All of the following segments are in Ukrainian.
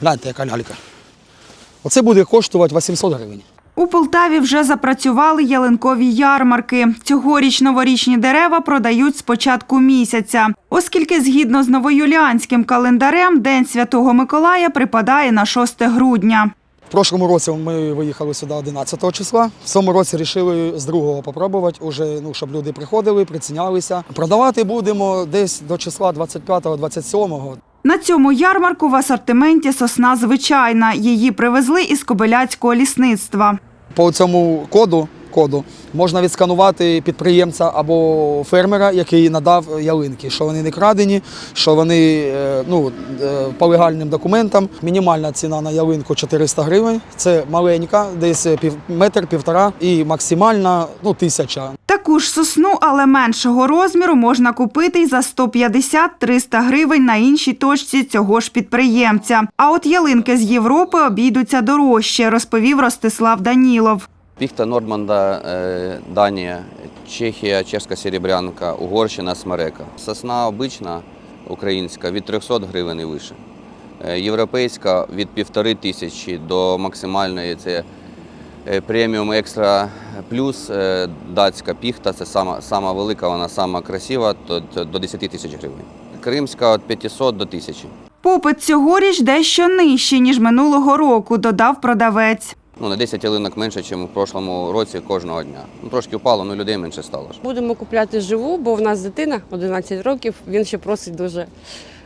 Гляньте, яка лялька. Оце буде коштувати 800 гривень. У Полтаві вже запрацювали ялинкові ярмарки. Цьогоріч новорічні дерева продають з початку місяця, оскільки згідно з новоюліанським календарем День Святого Миколая припадає на 6 грудня. В прошлому році ми виїхали сюди 11 числа. В цьому році вирішили з другого попробувати, уже, ну, щоб люди приходили, прицінялися. Продавати будемо десь до числа 25-27. На цьому ярмарку в асортименті сосна звичайна. Її привезли із Кобиляцького лісництва. По цьому коду, коду можна відсканувати підприємця або фермера, який надав ялинки, що вони не крадені, що вони е, ну, е, по легальним документам. Мінімальна ціна на ялинку 400 гривень. Це маленька, десь пів, метр, півтора, і максимальна ну, тисяча. Таку ж сосну, але меншого розміру, можна купити й за 150-300 гривень на іншій точці цього ж підприємця. А от ялинки з Європи обійдуться дорожче, розповів Ростислав Данілов. Піхта Норманда, е, Данія, Чехія, чешська серебрянка, Угорщина, смерека. Сосна обична українська від 300 гривень і вище. Е, Європейська від півтори тисячі до максимальної це е, преміум екстра плюс датська піхта, це сама, сама велика, вона сама красива, то, до 10 тисяч гривень. Кримська від 500 до 1000. Попит цьогоріч дещо нижчий, ніж минулого року, додав продавець. Ну, на 10 ялинок менше, ніж у прошлому році кожного дня. Ну, трошки впало, але людей менше стало. Будемо купляти живу, бо в нас дитина 11 років, він ще просить дуже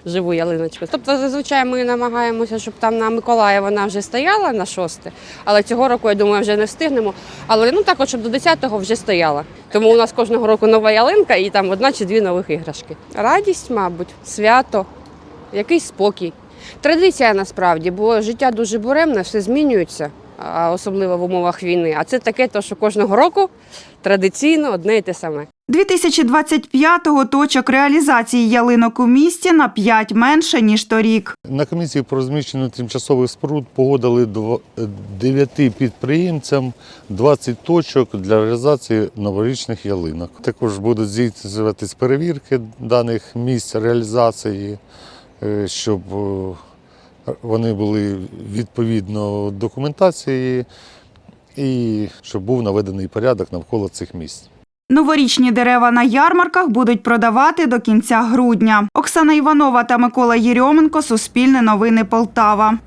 живу ялиночку. Тобто, зазвичай ми намагаємося, щоб там на Миколая вона вже стояла на 6, але цього року, я думаю, вже не встигнемо. Але ну так, от, щоб до 10-го вже стояла. Тому у нас кожного року нова ялинка і там одна чи дві нових іграшки. Радість, мабуть, свято, якийсь спокій. Традиція насправді, бо життя дуже буремне, все змінюється, особливо в умовах війни. А це таке, то, що кожного року традиційно одне і те саме. 2025-го точок реалізації ялинок у місті на 5 менше, ніж торік. На комісії по розміщенню тимчасових споруд погодили дво- е, підприємцям 20 точок для реалізації новорічних ялинок. Також будуть здійснюватись перевірки даних місць реалізації, е, щоб е, вони були відповідно документації і щоб був наведений порядок навколо цих місць. Новорічні дерева на ярмарках будуть продавати до кінця грудня. Оксана Іванова та Микола Єрьоменко. Суспільне новини Полтава.